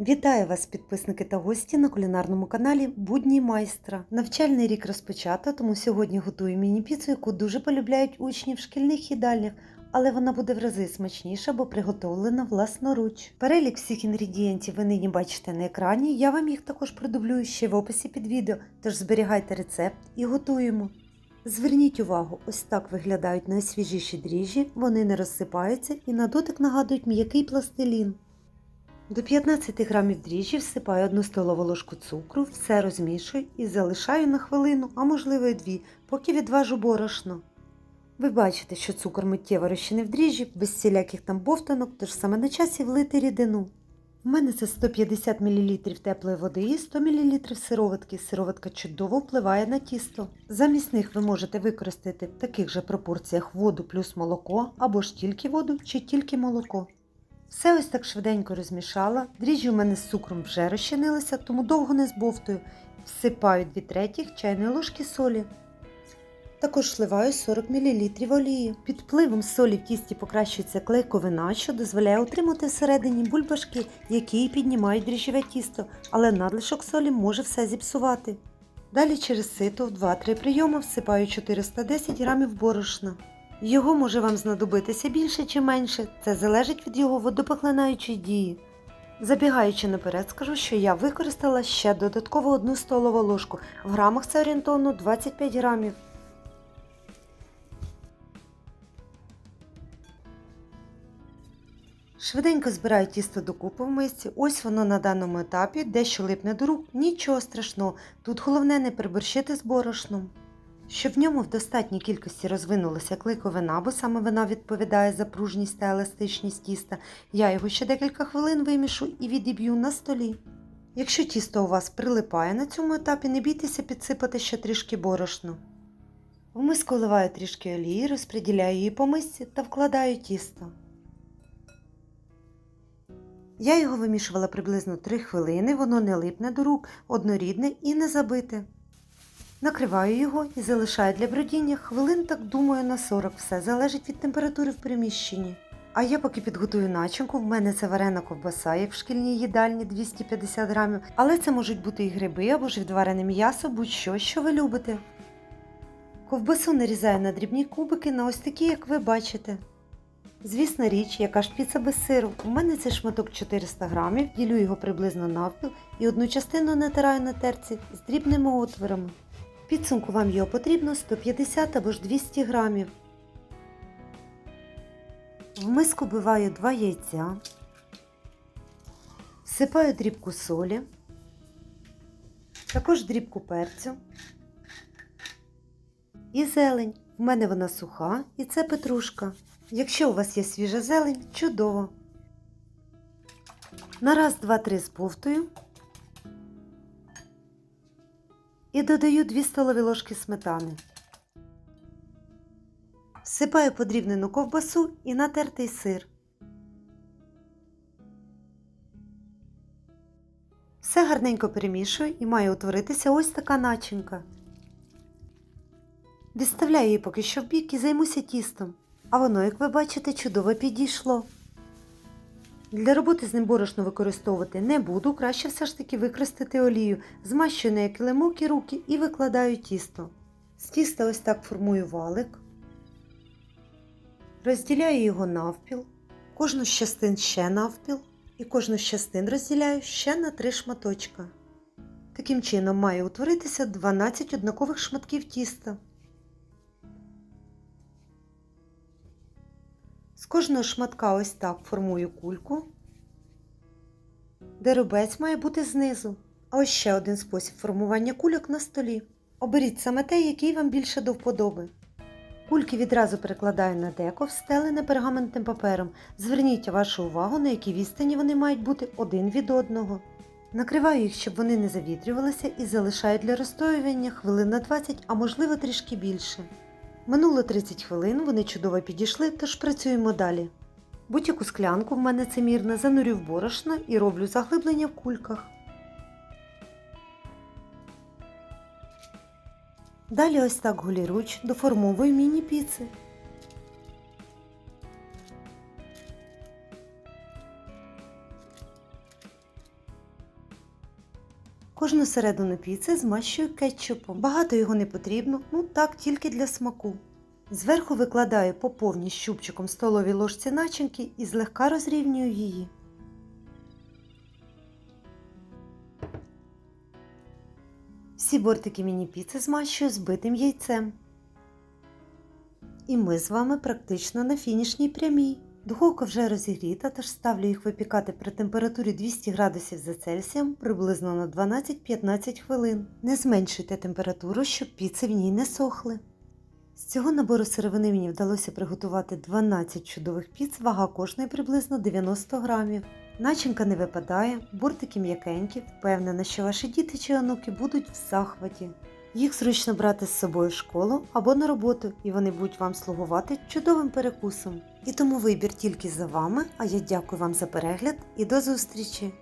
Вітаю вас, підписники та гості на кулінарному каналі Будні майстра. Навчальний рік розпочато, тому сьогодні готую міні-піцу, яку дуже полюбляють учні в шкільних їдальнях, але вона буде в рази смачніша, бо приготовлена власноруч. Перелік всіх інгредієнтів ви нині бачите на екрані. Я вам їх також продублюю ще в описі під відео, тож зберігайте рецепт і готуємо. Зверніть увагу, ось так виглядають найсвіжіші дріжджі, вони не розсипаються і на дотик нагадують м'який пластилін. До 15 грамів дріжджі всипаю 1 столову ложку цукру, все розмішую і залишаю на хвилину, а можливо і дві, поки відважу борошно. Ви бачите, що цукор миттєво розчинив дріжджі, без всіляких там бовтанок, тож саме на часі влити рідину. У мене це 150 мл теплої води і 100 мл сироватки. Сироватка чудово впливає на тісто. Замість них ви можете використати в таких же пропорціях воду плюс молоко, або ж тільки воду чи тільки молоко. Все ось так швиденько розмішала. Дріжджі у мене з цукром вже розчинилися, тому довго не збовтую. Всипаю 2 третіх чайної ложки солі. Також вливаю 40 мл олії. Під впливом солі в тісті покращується клейковина, що дозволяє утримати всередині бульбашки, які піднімають дріжджеве тісто, але надлишок солі може все зіпсувати. Далі через сито в 2-3 прийоми всипаю 410 г борошна. Його може вам знадобитися більше чи менше, це залежить від його водопоглинаючої дії. Забігаючи наперед, скажу, що я використала ще додатково 1 столову ложку. В грамах це орієнтовно 25 грамів. Швиденько збираю тісто докупи в мисці. Ось воно на даному етапі, дещо липне до рук, нічого страшного. Тут головне не приборщити з борошном. Щоб в ньому в достатній кількості розвинулася клейковина, бо саме вона відповідає за пружність та еластичність тіста, я його ще декілька хвилин вимішу і відіб'ю на столі. Якщо тісто у вас прилипає на цьому етапі, не бійтеся підсипати ще трішки борошну. В миску вливаю трішки олії, розподіляю її по мисці та вкладаю тісто. Я його вимішувала приблизно 3 хвилини, воно не липне до рук, однорідне і не забите. Накриваю його і залишаю для бродіння хвилин, так думаю, на 40. Все залежить від температури в приміщенні. А я поки підготую начинку, в мене це варена ковбаса, як в шкільній їдальні 250 грамів, але це можуть бути і гриби або ж відварене м'ясо, будь-що, що ви любите. Ковбасу нарізаю на дрібні кубики на ось такі, як ви бачите. Звісна річ, яка ж піца без сиру. У мене це шматок 400 грамів, ділю його приблизно навпіл і одну частину натираю на терці з дрібними отворами. Підсумку вам його потрібно 150 або ж 200 грамів. В миску биваю 2 яйця, всипаю дрібку солі, також дрібку перцю і зелень. В мене вона суха і це петрушка. Якщо у вас є свіжа зелень, чудово. На раз, два, три збовтую і додаю 2 столові ложки сметани. Всипаю подрібнену ковбасу і натертий сир. Все гарненько перемішую і має утворитися ось така начинка. Відставляю її поки що в бік і займуся тістом. А воно, як ви бачите, чудово підійшло. Для роботи з ним борошно використовувати не буду, краще все ж таки використати олію, змащую на килимок і руки і викладаю тісто. З тіста ось так формую валик, розділяю його навпіл, кожну з частин ще навпіл і кожну з частин розділяю ще на три шматочка. Таким чином має утворитися 12 однакових шматків тіста. З кожного шматка ось так формую кульку, де рубець має бути знизу. А ось ще один спосіб формування кульок на столі. Оберіть саме те, який вам більше до вподоби. Кульки відразу перекладаю на деко, встелене пергаментним папером. Зверніть вашу увагу, на якій відстані вони мають бути один від одного. Накриваю їх, щоб вони не завітрювалися, і залишаю для розстоювання хвилин на 20, а можливо трішки більше. Минуло 30 хвилин, вони чудово підійшли, тож працюємо далі. Будь-яку склянку в мене це мірна, занурю в борошно і роблю заглиблення в кульках. Далі ось так голіруч доформовую міні-піци. Кожну середину піци змащую кетчупом. Багато його не потрібно, ну так тільки для смаку. Зверху викладаю по повній щупчиком столовій ложці начинки і злегка розрівнюю її. Всі бортики міні-піци змащую збитим яйцем. І ми з вами практично на фінішній прямій. Духовка вже розігріта, тож ставлю їх випікати при температурі 200 градусів за Цельсієм приблизно на 12-15 хвилин. Не зменшуйте температуру, щоб піци в ній не сохли. З цього набору сировини мені вдалося приготувати 12 чудових піц, вага кожної приблизно 90 грамів. Начинка не випадає, бортики м'якенькі, впевнена, що ваші діти чи онуки будуть в захваті. Їх зручно брати з собою в школу або на роботу, і вони будуть вам слугувати чудовим перекусом. І тому вибір тільки за вами, а я дякую вам за перегляд і до зустрічі!